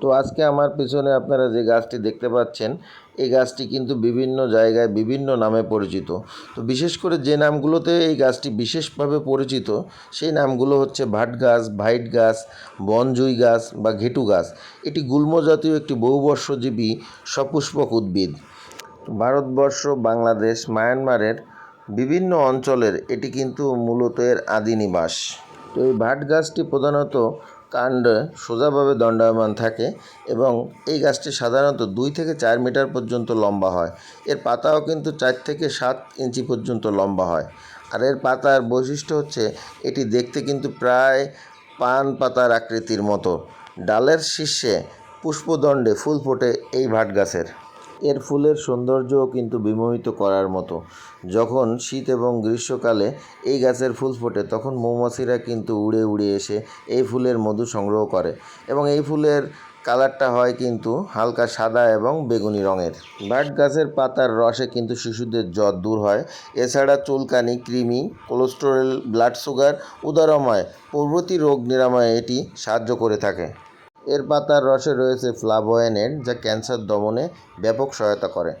তো আজকে আমার পিছনে আপনারা যে গাছটি দেখতে পাচ্ছেন, এই গাছটি কিন্তু বিভিন্ন জায়গায় বিভিন্ন নামে পরিচিত। তো বিশেষ করে যে নামগুলোতে এই গাছটি বিশেষভাবে পরিচিত, সেই নামগুলো হচ্ছে ভাট গাছ, ভাইট গাছ, বনজুই গাছ বা ঘেটু গাছ। এটি গুল্ম জাতীয় একটি বহুবর্ষজীবী সপুষ্পক উদ্ভিদ। ভারতবর্ষ, বাংলাদেশ, মায়ানমারের বিভিন্ন অঞ্চলের এটি কিন্তু মূলত এর আদি নিবাস। তো এই ভাট গাছটি প্রধানত কাণ্ডে সোজাভাবে দণ্ডায়মান থাকে এবং এই গাছটি সাধারণত দুই থেকে চার মিটার পর্যন্ত লম্বা হয়। এর পাতাও কিন্তু চার থেকে সাত ইঞ্চি পর্যন্ত লম্বা হয়। আর এর পাতার বৈশিষ্ট্য হচ্ছে এটি দেখতে কিন্তু প্রায় পান পাতার আকৃতির মতো। ডালের শীর্ষে পুষ্পদণ্ডে ফুল ফোটে এই ভাট গাছের এর ফুলের সৌন্দর্যও কিন্তু বিমোহিত করার মতো। যখন শীত এবং গ্রীষ্মকালে এই গাছের ফুল ফোটে, তখন মৌমাছিরা কিন্তু উড়ে উড়ে এসে এই ফুলের মধু সংগ্রহ করে এবং এই ফুলের কালারটা হয় কিন্তু হালকা সাদা এবং বেগুনি রঙের। বাট গাছের পাতার রসে কিন্তু শিশুদের জ্বর দূর হয়। এছাড়া চুলকানি, কৃমি, কোলেস্টেরল, ব্লাড সুগার, উদারময় প্রভৃতি রোগ নিরাময়ে এটি সাহায্য করে থাকে। এর পাতার রসে রয়েছে ফ্লাভোয়েনেট যা ক্যান্সার দমনে ব্যাপক সহায়তা করে।